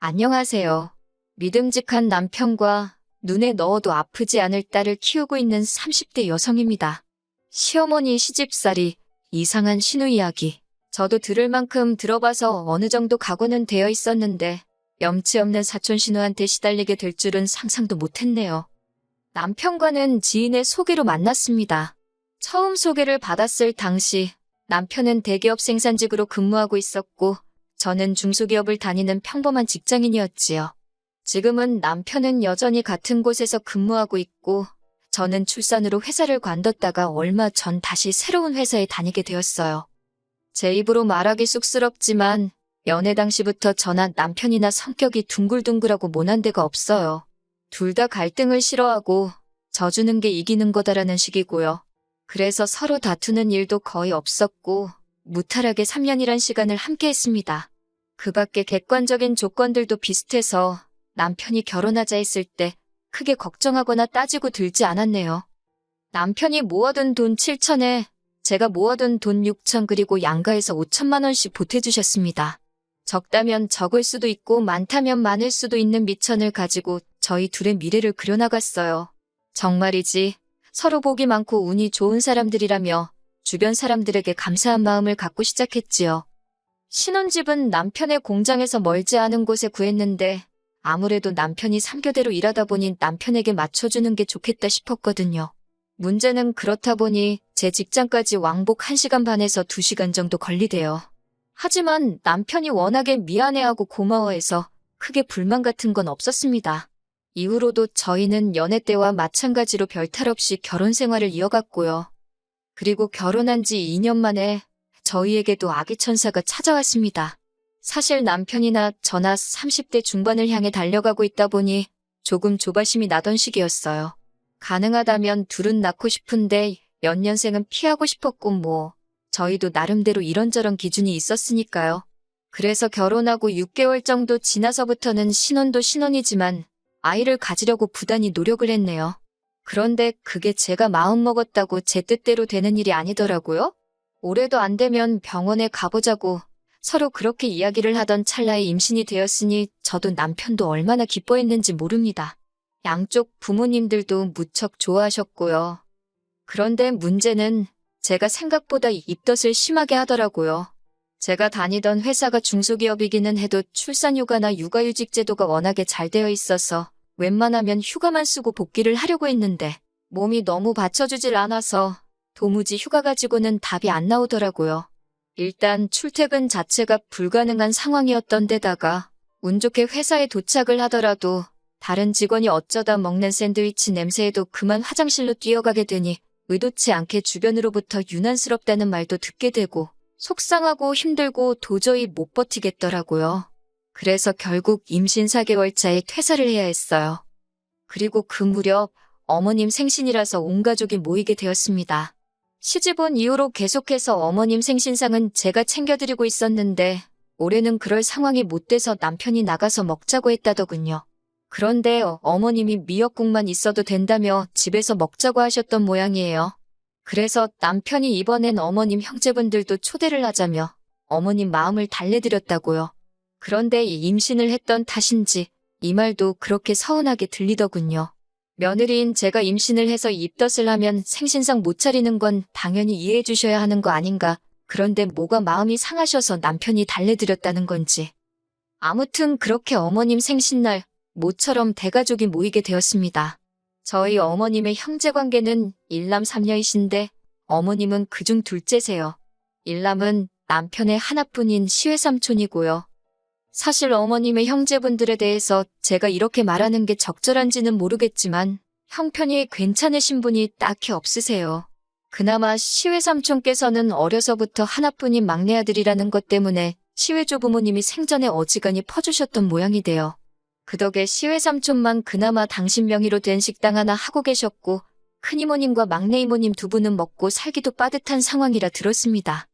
안녕하세요. 믿음직한 남편과 눈에 넣어도 아프지 않을 딸을 키우고 있는 30대 여성입니다. 시어머니 시집살이, 이상한 신우 이야기. 저도 들을 만큼 들어봐서 어느 정도 각오는 되어 있었는데 염치 없는 사촌 신우한테 시달리게 될 줄은 상상도 못했네요. 남편과는 지인의 소개로 만났습니다. 처음 소개를 받았을 당시 남편은 대기업 생산직으로 근무하고 있었고 저는 중소기업을 다니는 평범한 직장인이었지요. 지금은 남편은 여전히 같은 곳에서 근무하고 있고 저는 출산으로 회사를 관뒀다가 얼마 전 다시 새로운 회사에 다니게 되었어요. 제 입으로 말하기 쑥스럽지만 연애 당시부터 저나 남편이나 성격이 둥글둥글하고 모난 데가 없어요. 둘 다 갈등을 싫어하고 져주는 게 이기는 거다라는 식이고요. 그래서 서로 다투는 일도 거의 없었고 무탈하게 3년이란 시간을 함께 했습니다. 그 밖에 객관적인 조건들도 비슷해서 남편이 결혼하자 했을 때 크게 걱정하거나 따지고 들지 않았네요. 남편이 모아둔 돈 7천에 제가 모아둔 돈 6천 그리고 양가에서 5천만 원씩 보태주셨습니다. 적다면 적을 수도 있고 많다면 많을 수도 있는 미천을 가지고 저희 둘의 미래를 그려나갔어요. 정말이지 서로 복이 많고 운이 좋은 사람들이라며 주변 사람들에게 감사한 마음을 갖고 시작했지요. 신혼집은 남편의 공장에서 멀지 않은 곳에 구했는데 아무래도 남편이 3교대로 일하다 보니 남편에게 맞춰주는 게 좋겠다 싶었거든요. 문제는 그렇다 보니 제 직장까지 왕복 1시간 반에서 2시간 정도 걸리대요. 하지만 남편이 워낙에 미안해하고 고마워해서 크게 불만 같은 건 없었습니다. 이후로도 저희는 연애 때와 마찬가지로 별탈 없이 결혼 생활을 이어갔고요. 그리고 결혼한 지 2년 만에 저희에게도 아기 천사가 찾아왔습니다. 사실 남편이나 저나 30대 중반을 향해 달려가고 있다 보니 조금 조바심이 나던 시기였어요. 가능하다면 둘은 낳고 싶은데 연년생은 피하고 싶었고 뭐 저희도 나름대로 이런저런 기준이 있었으니까요. 그래서 결혼하고 6개월 정도 지나서부터는 신혼도 신혼이지만 아이를 가지려고 부단히 노력을 했네요. 그런데 그게 제가 마음먹었다고 제 뜻대로 되는 일이 아니더라고요. 올해도 안 되면 병원에 가보자고 서로 그렇게 이야기를 하던 찰나에 임신이 되었으니 저도 남편도 얼마나 기뻐했는지 모릅니다. 양쪽 부모님들도 무척 좋아하셨고요. 그런데 문제는 제가 생각보다 입덧을 심하게 하더라고요. 제가 다니던 회사가 중소기업이기는 해도 출산휴가나 육아휴직 제도가 워낙에 잘 되어 있어서 웬만하면 휴가만 쓰고 복귀를 하려고 했는데 몸이 너무 받쳐주질 않아서 도무지 휴가 가지고는 답이 안 나오더라고요. 일단 출퇴근 자체가 불가능한 상황이었던 데다가 운 좋게 회사에 도착을 하더라도 다른 직원이 어쩌다 먹는 샌드위치 냄새에도 그만 화장실로 뛰어가게 되니 의도치 않게 주변으로부터 유난스럽다는 말도 듣게 되고 속상하고 힘들고 도저히 못 버티겠더라고요. 그래서 결국 임신 4개월차에 퇴사를 해야 했어요. 그리고 그 무렵 어머님 생신이라서 온 가족이 모이게 되었습니다. 시집 온 이후로 계속해서 어머님 생신상은 제가 챙겨드리고 있었는데 올해는 그럴 상황이 못 돼서 남편이 나가서 먹자고 했다더군요. 그런데 어머님이 미역국만 있어도 된다며 집에서 먹자고 하셨던 모양이에요. 그래서 남편이 이번엔 어머님 형제분들도 초대를 하자며 어머님 마음을 달래드렸다고요. 그런데 임신을 했던 탓인지 이 말도 그렇게 서운하게 들리더군요. 며느리인 제가 임신을 해서 입덧을 하면 생신상 못 차리는 건 당연히 이해해 주셔야 하는 거 아닌가. 그런데 뭐가 마음이 상하셔서 남편이 달래드렸다는 건지. 아무튼 그렇게 어머님 생신날 모처럼 대가족이 모이게 되었습니다. 저희 어머님의 형제 관계는 일남 삼녀이신데 어머님은 그중 둘째세요. 일남은 남편의 하나뿐인 시외삼촌이고요. 사실 어머님의 형제분들에 대해서 제가 이렇게 말하는 게 적절한지는 모르겠지만 형편이 괜찮으신 분이 딱히 없으세요. 그나마 시외 삼촌께서는 어려서부터 하나뿐인 막내 아들이라는 것 때문에 시외조 부모님이 생전에 어지간히 퍼주셨던 모양이 돼요. 그 덕에 시외 삼촌만 그나마 당신 명의로 된 식당 하나 하고 계셨고 큰이모님과 막내 이모님 두 분은 먹고 살기도 빠듯한 상황이라 들었습니다.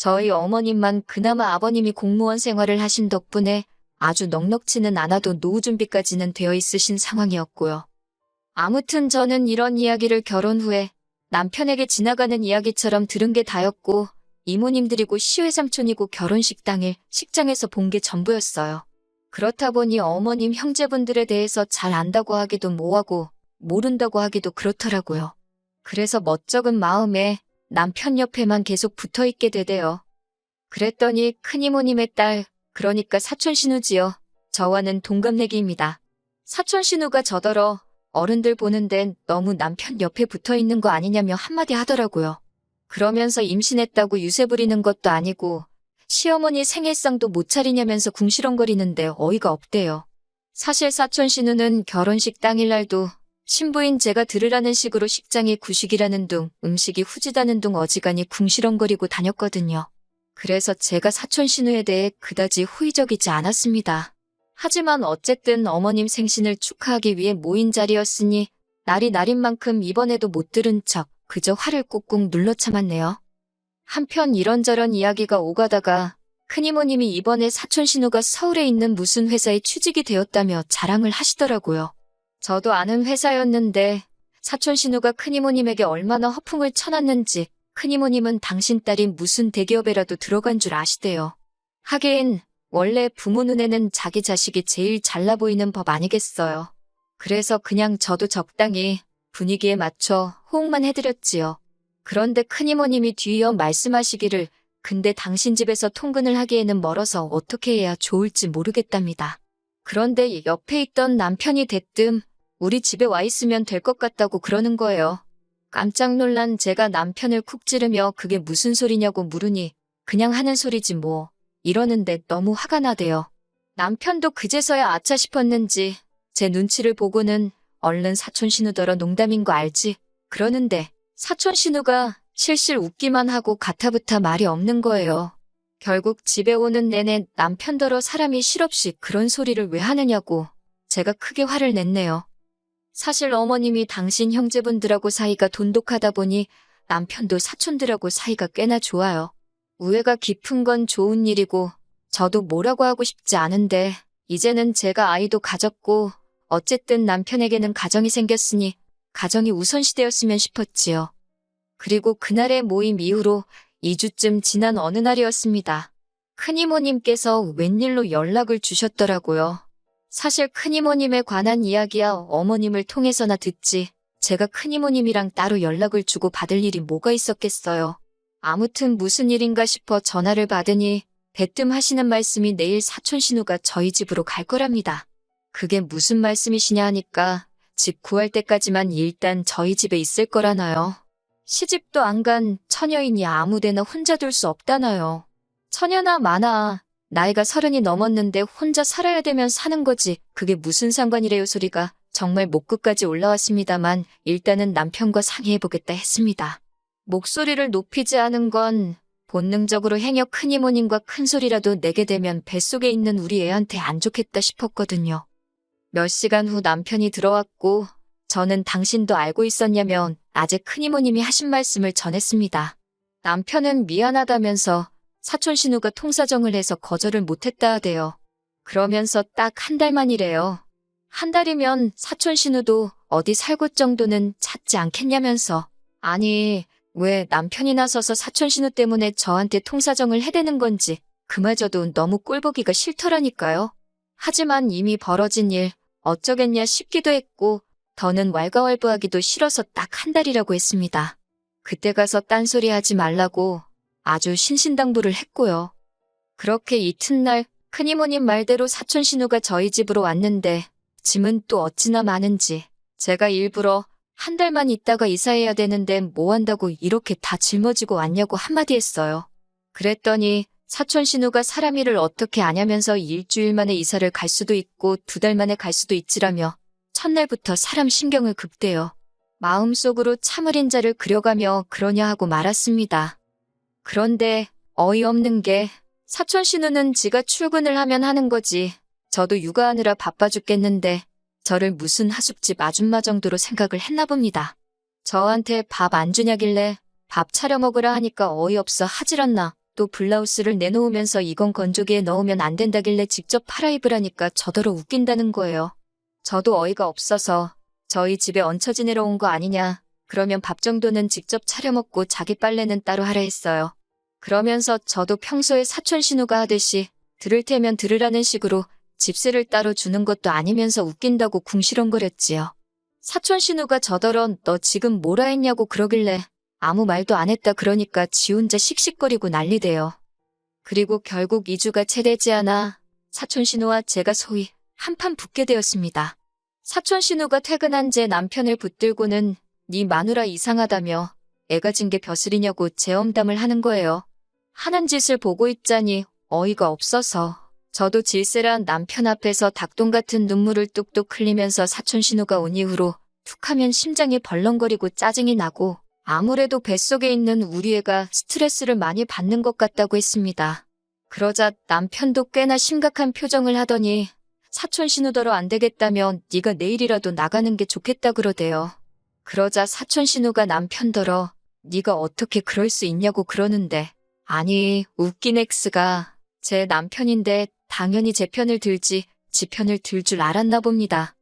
저희 어머님만 그나마 아버님이 공무원 생활을 하신 덕분에 아주 넉넉지는 않아도 노후 준비까지는 되어 있으신 상황이었고요. 아무튼 저는 이런 이야기를 결혼 후에 남편에게 지나가는 이야기처럼 들은 게 다였고 이모님들이고 시외삼촌이고 결혼식 당일 식장에서 본 게 전부였어요. 그렇다 보니 어머님 형제분들에 대해서 잘 안다고 하기도 뭐하고 모른다고 하기도 그렇더라고요. 그래서 멋쩍은 마음에 남편 옆에만 계속 붙어 있게 되대요. 그랬더니 큰이모님의 딸, 그러니까 사촌 신우지요. 저와는 동갑내기입니다. 사촌 신우가 저더러 어른들 보는 데는 너무 남편 옆에 붙어 있는 거 아니냐며 한마디 하더라고요. 그러면서 임신했다고 유세 부리는 것도 아니고 시어머니 생일상도 못 차리냐면서 궁시렁거리는데 어이가 없대요. 사실 사촌 신우는 결혼식 당일날도 신부인 제가 들으라는 식으로 식장이 구식이라는 둥, 음식이 후지다는 둥 어지간히 궁시렁거리고 다녔거든요. 그래서 제가 사촌 신우에 대해 그다지 호의적이지 않았습니다. 하지만 어쨌든 어머님 생신을 축하하기 위해 모인 자리였으니 날이 날인 만큼 이번에도 못 들은 척 그저 화를 꾹꾹 눌러 참았네요. 한편 이런저런 이야기가 오가다가 큰이모님이 이번에 사촌 신우가 서울에 있는 무슨 회사에 취직이 되었다며 자랑을 하시더라고요. 저도 아는 회사였는데 사촌 신우가 큰이모님에게 얼마나 허풍을 쳐놨는지 큰이모님은 당신 딸이 무슨 대기업에라도 들어간 줄 아시대요. 하긴 원래 부모 눈에는 자기 자식이 제일 잘나 보이는 법 아니겠어요. 그래서 그냥 저도 적당히 분위기에 맞춰 호응만 해드렸지요. 그런데 큰이모님이 뒤이어 말씀하시기를 근데 당신 집에서 통근을 하기에는 멀어서 어떻게 해야 좋을지 모르겠답니다. 그런데 옆에 있던 남편이 대뜸 우리 집에 와 있으면 될 것 같다고 그러는 거예요. 깜짝 놀란 제가 남편을 쿡 찌르며 그게 무슨 소리냐고 물으니 그냥 하는 소리지 뭐 이러는데 너무 화가 나대요. 남편도 그제서야 아차 싶었는지 제 눈치를 보고는 얼른 사촌 신우더러 농담인 거 알지? 그러는데 사촌 신우가 실실 웃기만 하고 가타부타 말이 없는 거예요. 결국 집에 오는 내내 남편더러 사람이 실없이 그런 소리를 왜 하느냐고 제가 크게 화를 냈네요. 사실 어머님이 당신 형제분들하고 사이가 돈독하다 보니 남편도 사촌들하고 사이가 꽤나 좋아요. 우애가 깊은 건 좋은 일이고 저도 뭐라고 하고 싶지 않은데 이제는 제가 아이도 가졌고 어쨌든 남편에게는 가정이 생겼으니 가정이 우선시되었으면 싶었지요. 그리고 그날의 모임 이후로 2주쯤 지난 어느 날이었습니다. 큰이모님께서 웬일로 연락을 주셨더라고요. 사실 큰이모님에 관한 이야기야 어머님을 통해서나 듣지 제가 큰이모님이랑 따로 연락을 주고 받을 일이 뭐가 있었겠어요. 아무튼 무슨 일인가 싶어 전화를 받으니 대뜸 하시는 말씀이 내일 사촌 신우가 저희 집으로 갈 거랍니다. 그게 무슨 말씀이시냐 하니까 집 구할 때까지만 일단 저희 집에 있을 거라나요. 시집도 안 간 처녀이니 아무데나 혼자 둘 수 없다나요. 처녀나 마나 나이가 서른이 넘었는데 혼자 살아야 되면 사는 거지. 그게 무슨 상관이래요 소리가 정말 목끝까지 올라왔습니다만 일단은 남편과 상의해보겠다 했습니다. 목소리를 높이지 않은 건 본능적으로 행여 큰 이모님과 큰 소리라도 내게 되면 뱃속에 있는 우리 애한테 안 좋겠다 싶었거든요. 몇 시간 후 남편이 들어왔고 저는 당신도 알고 있었냐면 아재 큰이모님이 하신 말씀을 전했습니다. 남편은 미안하다면서 사촌 신우가 통사정을 해서 거절을 못했다 하대요. 그러면서 딱 한 달만 이래요. 한 달이면 사촌 신우도 어디 살 곳 정도는 찾지 않겠냐면서. 아니, 왜 남편이 나서서 사촌 신우 때문에 저한테 통사정을 해대는 건지 그마저도 너무 꼴보기가 싫더라니까요. 하지만 이미 벌어진 일 어쩌겠냐 싶기도 했고 더는 왈가왈부하기도 싫어서 딱 한 달이라고 했습니다. 그때 가서 딴소리 하지 말라고 아주 신신당부를 했고요. 그렇게 이튿날 큰이모님 말대로 사촌 신우가 저희 집으로 왔는데 짐은 또 어찌나 많은지 제가 일부러 한 달만 있다가 이사해야 되는데 뭐 한다고 이렇게 다 짊어지고 왔냐고 한마디 했어요. 그랬더니 사촌 신우가 사람 일을 어떻게 아냐면서 일주일 만에 이사를 갈 수도 있고 두 달 만에 갈 수도 있지라며 첫날부터 사람 신경을 급대요. 마음속으로 참을인 자를 그려가며 그러냐 하고 말았습니다. 그런데 어이없는 게 사촌 신우는 지가 출근을 하면 하는 거지. 저도 육아하느라 바빠 죽겠는데 저를 무슨 하숙집 아줌마 정도로 생각을 했나 봅니다. 저한테 밥 안 주냐길래 밥 차려 먹으라 하니까 어이없어 하질었나. 또 블라우스를 내놓으면서 이건 건조기에 넣으면 안 된다길래 직접 팔아 입으라니까 저더러 웃긴다는 거예요. 저도 어이가 없어서 저희 집에 얹혀 지내러 온 거 아니냐. 그러면 밥 정도는 직접 차려 먹고 자기 빨래는 따로 하라 했어요. 그러면서 저도 평소에 사촌 신우가 하듯이 들을 테면 들으라는 식으로 집세를 따로 주는 것도 아니면서 웃긴다고 궁시렁거렸지요. 사촌 신우가 저더러 너 지금 뭐라 했냐고 그러길래 아무 말도 안 했다 그러니까 지 혼자 씩씩거리고 난리대요. 그리고 결국 이주가 채되지 않아 사촌 신우와 제가 소위 한판 붙게 되었습니다. 사촌 신우가 퇴근한 제 남편을 붙들고는 네 마누라 이상하다며 애가 진 게 벼슬이냐고 재엄담을 하는 거예요. 하는 짓을 보고 있자니 어이가 없어서 저도 질세란 남편 앞에서 닭똥 같은 눈물을 뚝뚝 흘리면서 사촌 신우가 온 이후로 툭하면 심장이 벌렁거리고 짜증이 나고 아무래도 뱃속에 있는 우리 애가 스트레스를 많이 받는 것 같다고 했습니다. 그러자 남편도 꽤나 심각한 표정을 하더니 사촌 신우더러 안 되겠다면 네가 내일이라도 나가는 게 좋겠다 그러대요. 그러자 사촌 신우가 남편더러 네가 어떻게 그럴 수 있냐고 그러는데 아니 웃긴 엑스가 제 남편인데 당연히 제 편을 들지 지 편을 들 줄 알았나 봅니다.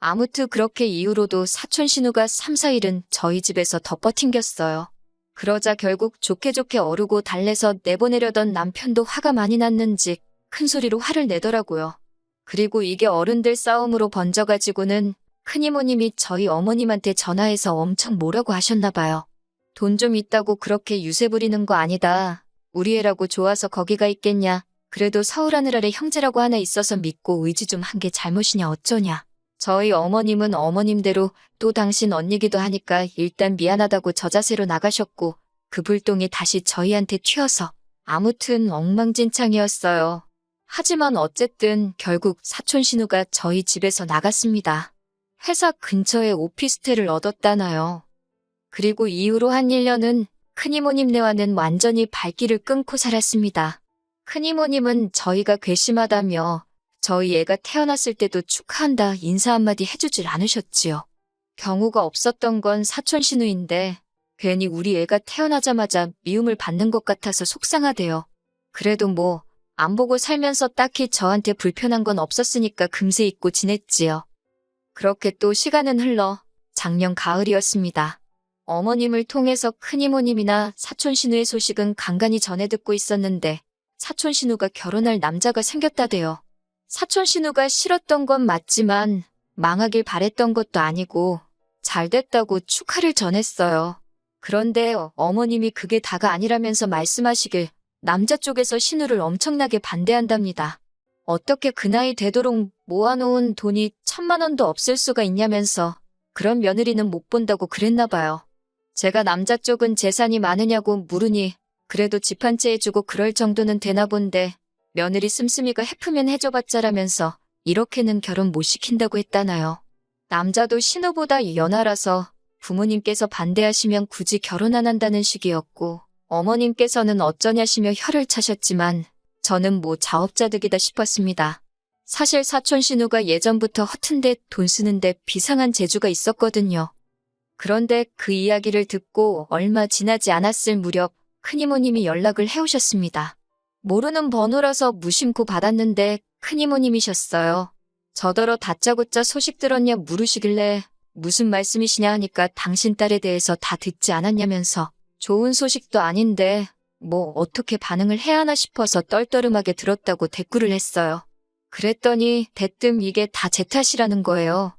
아무튼 그렇게 이후로도 사촌 신우가 3, 4일은 저희 집에서 덮어튕겼어요. 그러자 결국 좋게 좋게 어르고 달래서 내보내려던 남편도 화가 많이 났는지 큰 소리로 화를 내더라고요. 그리고 이게 어른들 싸움으로 번져가지고는 큰이모님이 저희 어머님한테 전화해서 엄청 뭐라고 하셨나 봐요. 돈 좀 있다고 그렇게 유세 부리는 거 아니다. 우리 애라고 좋아서 거기가 있겠냐. 그래도 서울 하늘 아래 형제라고 하나 있어서 믿고 의지 좀 한 게 잘못이냐 어쩌냐. 저희 어머님은 어머님대로 또 당신 언니기도 하니까 일단 미안하다고 저 자세로 나가셨고 그 불똥이 다시 저희한테 튀어서 아무튼 엉망진창이었어요. 하지만 어쨌든 결국 사촌 신우가 저희 집에서 나갔습니다. 회사 근처에 오피스텔을 얻었다나요. 그리고 이후로 한 1년은 큰이모님네와는 완전히 발길을 끊고 살았습니다. 큰이모님은 저희가 괘씸하다며 저희 애가 태어났을 때도 축하한다 인사 한마디 해주질 않으셨지요. 경우가 없었던 건 사촌 신우인데 괜히 우리 애가 태어나자마자 미움을 받는 것 같아서 속상하대요. 그래도 뭐 안 보고 살면서 딱히 저한테 불편한 건 없었으니까 금세 잊고 지냈지요. 그렇게 또 시간은 흘러 작년 가을이었습니다. 어머님을 통해서 큰이모님이나 사촌 신우의 소식은 간간히 전해 듣고 있었는데 사촌 신우가 결혼할 남자가 생겼다대요. 사촌 신우가 싫었던 건 맞지만 망하길 바랬던 것도 아니고 잘 됐다고 축하를 전했어요. 그런데 어머님이 그게 다가 아니라면서 말씀하시길 남자 쪽에서 신우를 엄청나게 반대한답니다. 어떻게 그 나이 되도록 모아놓은 돈이 천만 원도 없을 수가 있냐면서 그런 며느리는 못 본다고 그랬나 봐요. 제가 남자 쪽은 재산이 많으냐고 물으니 그래도 집 한 채 해주고 그럴 정도는 되나 본데 며느리 씀씀이가 해프면 해줘봤자라면서 이렇게는 결혼 못 시킨다고 했다나요. 남자도 신우보다 연하라서 부모님께서 반대하시면 굳이 결혼 안 한다는 식이었고 어머님께서는 어쩌냐시며 혀를 차셨지만 저는 뭐 자업자득이다 싶었습니다. 사실 사촌 신우가 예전부터 허튼데 돈 쓰는데 비상한 재주가 있었거든요. 그런데 그 이야기를 듣고 얼마 지나지 않았을 무렵 큰이모님이 연락을 해오셨습니다. 모르는 번호라서 무심코 받았는데 큰이모님이셨어요. 저더러 다짜고짜 소식 들었냐 물으시길래 무슨 말씀이시냐 하니까 당신 딸에 대해서 다 듣지 않았냐면서 좋은 소식도 아닌데 뭐 어떻게 반응을 해야 하나 싶어서 떨떠름하게 들었다고 댓글을 했어요. 그랬더니 대뜸 이게 다 제 탓이라는 거예요.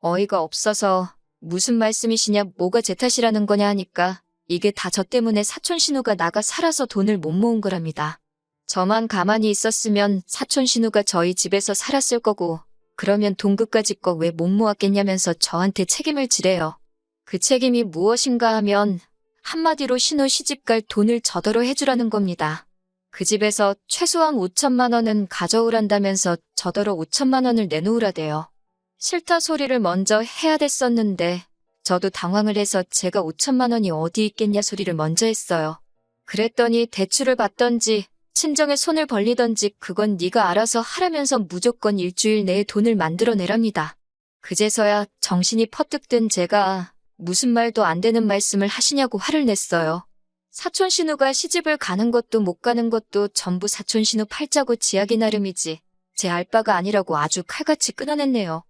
어이가 없어서 무슨 말씀이시냐 뭐가 제 탓이라는 거냐 하니까 이게 다 저 때문에 사촌 신우가 나가 살아서 돈을 못 모은 거랍니다. 저만 가만히 있었으면 사촌 신우가 저희 집에서 살았을 거고 그러면 동급까지 거 왜 못 모았겠냐면서 저한테 책임을 지래요. 그 책임이 무엇인가 하면 한마디로 신우 시집갈 돈을 저더러 해주라는 겁니다. 그 집에서 최소한 5천만 원은 가져오란다면서 저더러 5천만 원을 내놓으라대요. 싫다 소리를 먼저 해야 됐었는데 저도 당황을 해서 제가 5천만 원이 어디 있겠냐 소리를 먼저 했어요. 그랬더니 대출을 받던지 친정에 손을 벌리던지 그건 네가 알아서 하라면서 무조건 일주일 내에 돈을 만들어내랍니다. 그제서야 정신이 퍼뜩 든 제가 무슨 말도 안 되는 말씀을 하시냐고 화를 냈어요. 사촌 신우가 시집을 가는 것도 못 가는 것도 전부 사촌 신우 팔자고 지하기 나름이지 제 알바가 아니라고 아주 칼같이 끊어냈네요.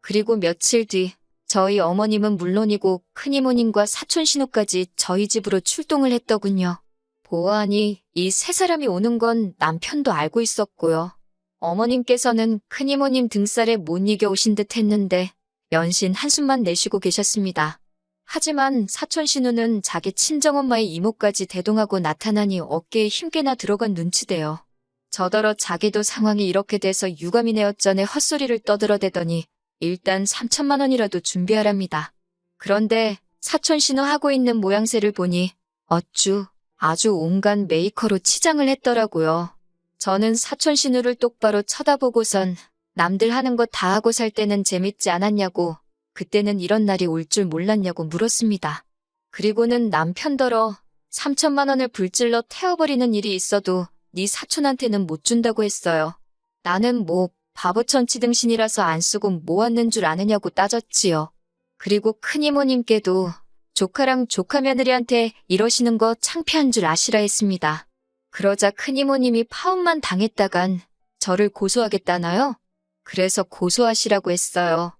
그리고 며칠 뒤 저희 어머님은 물론이고 큰이모님과 사촌 신우까지 저희 집으로 출동을 했더군요. 보아하니 이 세 사람이 오는 건 남편도 알고 있었고요. 어머님께서는 큰이모님 등살에 못 이겨 오신 듯 했는데 연신 한숨만 내쉬고 계셨습니다. 하지만 사촌 신우는 자기 친정엄마의 이모까지 대동하고 나타나니 어깨에 힘께나 들어간 눈치대요. 저더러 자기도 상황이 이렇게 돼서 유감이네 어쩌네 헛소리를 떠들어대더니 일단 3천만 원이라도 준비하랍니다. 그런데 사촌 신우 하고 있는 모양새를 보니 어쭈 아주 온갖 메이커로 치장을 했더라고요. 저는 사촌 신우를 똑바로 쳐다보고선 남들 하는 거 다 하고 살 때는 재밌지 않았냐고 그때는 이런 날이 올 줄 몰랐냐고 물었습니다. 그리고는 남편더러 3천만 원을 불질러 태워버리는 일이 있어도 네 사촌한테는 못 준다고 했어요. 나는 뭐 바보천치 등신이라서 안 쓰고 모았는 줄 아느냐고 따졌지요. 그리고 큰이모님께도 조카랑 조카 며느리한테 이러시는 거 창피한 줄 아시라 했습니다. 그러자 큰이모님이 파혼만 당했다간 저를 고소하겠다나요? 그래서 고소하시라고 했어요.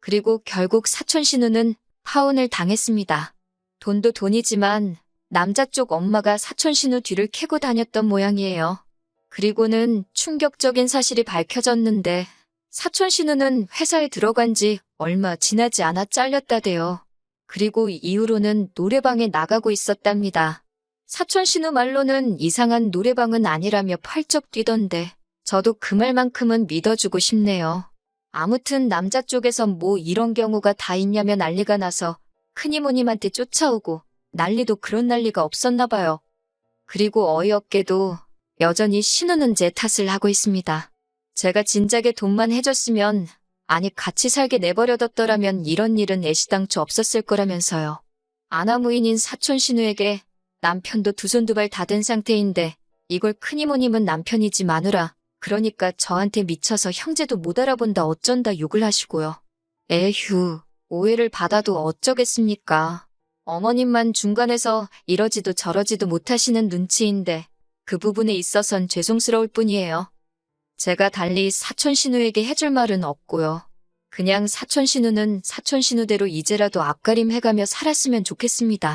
그리고 결국 사촌 신우는 파혼을 당했습니다. 돈도 돈이지만 남자 쪽 엄마가 사촌 신우 뒤를 캐고 다녔던 모양이에요. 그리고는 충격적인 사실이 밝혀졌는데 사촌 신우는 회사에 들어간 지 얼마 지나지 않아 잘렸다대요. 그리고 이후로는 노래방에 나가고 있었답니다. 사촌 신우 말로는 이상한 노래방은 아니라며 펄쩍 뛰던데 저도 그 말만큼은 믿어주고 싶네요. 아무튼 남자 쪽에선 뭐 이런 경우가 다 있냐며 난리가 나서 큰이모님한테 쫓아오고 난리도 그런 난리가 없었나 봐요. 그리고 어이없게도 여전히 신우는 제 탓을 하고 있습니다. 제가 진작에 돈만 해줬으면 아니 같이 살게 내버려뒀더라면 이런 일은 애시당초 없었을 거라면서요. 아나무인인 사촌 신우에게 남편도 두 손 두 발 다 된 상태인데 이걸 큰이모님은 남편이지 마누라 그러니까 저한테 미쳐서 형제도 못 알아본다 어쩐다 욕을 하시고요. 에휴, 오해를 받아도 어쩌겠습니까. 어머님만 중간에서 이러지도 저러지도 못하시는 눈치인데 그 부분에 있어선 죄송스러울 뿐이에요. 제가 달리 사촌 신우에게 해줄 말은 없고요. 그냥 사촌 신우는 사촌 신우대로 이제라도 앞가림 해가며 살았으면 좋겠습니다.